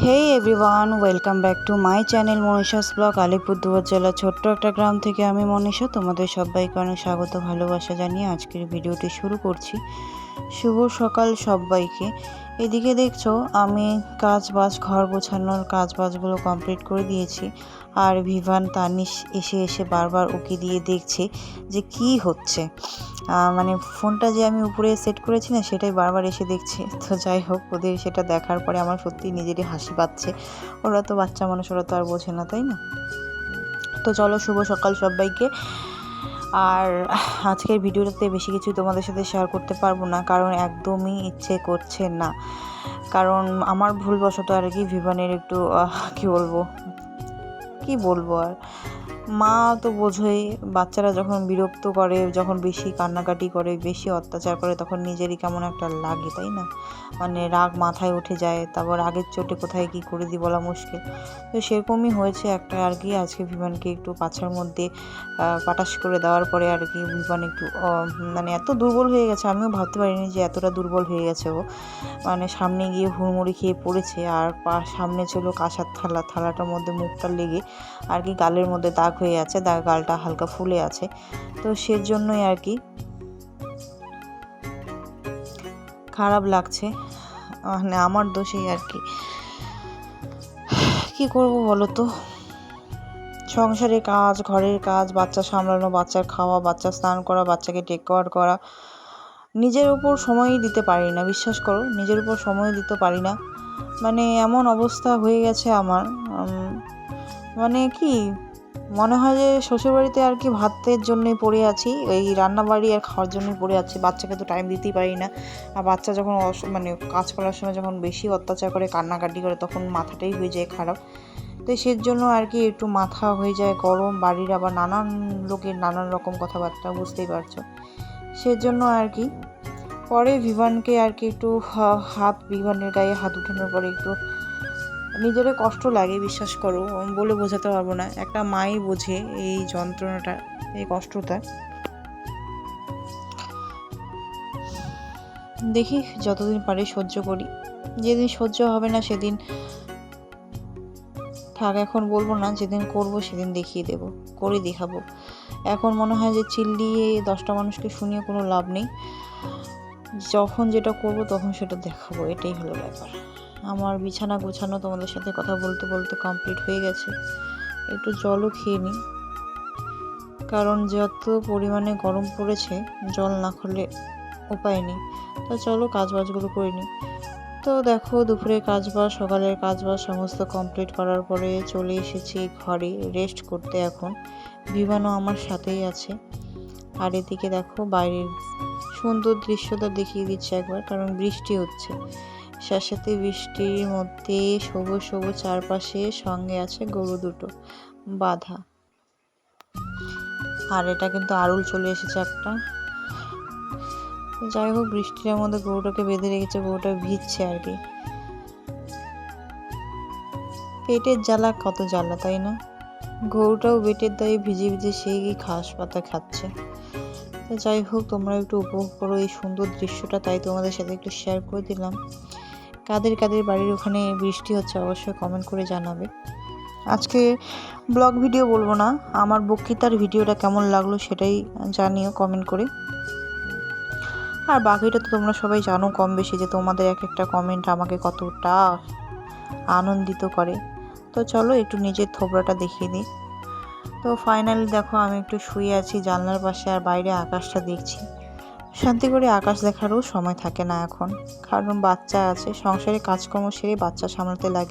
Hey everyone welcome back to my channel Manisha's vlog Alipurduar জেলা ছোট্ট একটা গ্রাম থেকে আমি মনীষা, তোমাদের সবাইকে অনেক স্বাগত, ভালোবাসা জানিয়ে আজকের ভিডিওটি শুরু করছি। শুভ সকাল সবাইকে। এদিকে দেখছ, আমি কাজ বাজ ঘর গোছানোর কাজ বাজগুলো কমপ্লিট করে দিয়েছি। আর ভিভান, তানিশ এসে এসে বারবার উকি দিয়ে দেখছে যে কি হচ্ছে। মানে ফোনটা যে আমি উপরে সেট করেছি না, সেটাই বারবার এসে দেখছে। তো যাই হোক, ওদের সেটা দেখার পরে আমার সত্যি নিজেরই হাসি পাচ্ছে। ওরা তো বাচ্চা মানুষ, ওরা তো আর বোঝে না, তাই না? তো চলো, শুভ সকাল সবাইকে। আর আজকের ভিডিওটাতে বেশি কিছু তোমাদের সাথে শেয়ার করতে পারব না, কারণ একদমই ইচ্ছে করছে না। কারণ আমার ভুলবশত আর কি ভিভানের একটু কি বলব? কি বলব আর? মা তো বোঝোই, বাচ্চারা যখন বিরক্ত করে, যখন বেশি কান্নাকাটি করে, বেশি অত্যাচার করে, তখন নিজেরই কেমন একটা লাগে, তাই না? মানে রাগ মাথায় উঠে যায়, তারপর আগের চোটে কোথায় কি করে দিই বলা মুশকিল। তো সেরকমই হয়েছে একটা আর কি, আজকে বিমানকে একটু পাছার মধ্যে পাটাশ করে দেওয়ার পরে আর কি বিমান একটু মানে এত দুর্বল হয়ে গেছে, আমিও ভাবতে পারিনি যে এতটা দুর্বল হয়ে গেছে ও। মানে সামনে গিয়ে হুড়মুড়ি খেয়ে পড়েছে, আর পা, সামনে ছিল কাঁসার থালা, থালাটার মধ্যে মুখটা লেগে আর কি গালের মধ্যে দাগ হয়ে আছে, দাগ গালটা হালকা ফুলে আছে, তো সেজন্যই আর কি। খারাপ লাগছে মানে আমার দোষেই আর কি। কি করব বলো তো? সংসারের কাজ, ঘরের কাজ, বাচ্চা সামলানো, বাচ্চার খাওয়া, বাচ্চা স্নান করা, বাচ্চাকে টেক কেয়ার করা, নিজের উপর সময়ই দিতে পারি না, বিশ্বাস করো, নিজের উপর সময় দিতে পারি না। মানে এমন অবস্থা হয়ে গেছে আমার মানে কি মনে হয় যে শ্বশুরবাড়িতে আর কি ভাতের জন্যই পড়ে আছি, এই রান্নাবাড়ি আর খাওয়ার জন্যই পড়ে আছি। বাচ্চাকে তো টাইম দিতেই পারি না। আর বাচ্চা যখন মানে কাজ করার সময় যখন বেশি অত্যাচার করে, কান্নাকাটি করে, তখন মাথাটাই হয়ে যায় খারাপ। তো সের জন্য আর কি একটু মাথা হয়ে যায় গরম, বাড়ির আবার নানান লোকের নানান রকম কথাবার্তা, বুঝতেই পারছ। সেজন্য আর কি। পরে ভিভানকে আর কি একটু হাত ভিভানের গায়ে হাত উঠানোর পরে একটু নিজেরও কষ্ট লাগে, বিশ্বাস করো। বলে বোঝাতে পারব না। একটা মাই বোঝে এই যন্ত্রণাটা, এই কষ্টটা। দেখি যতদিন পারি সহ্য করি। যেদিন সহ্য হবে না সেদিন থাক, এখন বলব না। যেদিন করব সেদিন দেখিয়ে দেব, করে দেখাবো। এখন মনে হয় যে চিল্লিয়ে দশটা মানুষকে শুনিয়ে কোনো লাভ নেই। যখন যেটা করব তখন সেটা দেখাবো, এটাই হলো ব্যাপার। আমার বিছানা গোছানো তোমাদের সাথে কথা বলতে বলতে কমপ্লিট হয়ে গেছে। একটু জলও খেয়ে নিই। কারণ যত পরিমাণে গরম পড়েছে, জল না খেলে উপায় নেই। তো চলো কাজ বাজগুলো করে নিই। তো দেখো, দুপুরের কাজ বাজ সকালের কাজ বাজ সমস্ত কমপ্লিট করার পরে চলে এসেছি ঘরে। রেস্ট করতে এখন। বিমানও আমার সাথেই আছে। আর এদিকে দেখো, বাইরের সুন্দর দৃশ্যটা দেখিয়ে দিচ্ছে একবার, কারণ বৃষ্টি হচ্ছে। সাথে বৃষ্টির মধ্যে সবুজ সবুজ চারপাশে সঙ্গে আছে গরু দুটো, বাধা। আর এটা কিন্তু আরুল চলে এসেছে একটা। যাই হোক, বৃষ্টির মধ্যে গরুটাকে বেঁধে রেখেছে, গরুটা ভিজছে আর কি। পেটের জ্বালা, কত জ্বালা, তাই না? গরুটাও পেটের দায়ে ভিজে ভিজে সেই ঘাস পাতা খাচ্ছে। তো যাই হোক, তোমরা একটু উপভোগ করো এই সুন্দর দৃশ্যটা, তাই তোমাদের সাথে একটু শেয়ার করে দিলাম। কাদের কাদের বাড়ির ওখানে বৃষ্টি হচ্ছে অবশ্যই কমেন্ট করে জানাবে। আজকে ব্লগ ভিডিও বলব না, আমার বক্তৃতার ভিডিওটা কেমন লাগল সেটাই জানিও কমেন্ট করে। আর বাকিটা তো তোমরা সবাই জানো কম বেশি যে তোমাদের এক একটা কমেন্ট আমাকে কতটা আনন্দিত করে। তো চলো একটু নিজের থোবড়াটা দেখিয়ে দিই। তো ফাইনালি দেখো আমি একটু শুয়ে আছি, জানলার পাশে আর বাইরে আকাশটা দেখছি। শান্তি করে আকাশ দেখারও সময় থাকে না এখন। কারণ বাচ্চা আছে, সংসারে কাজকর্ম সেরে বাচ্চা সামলাতে লাগে।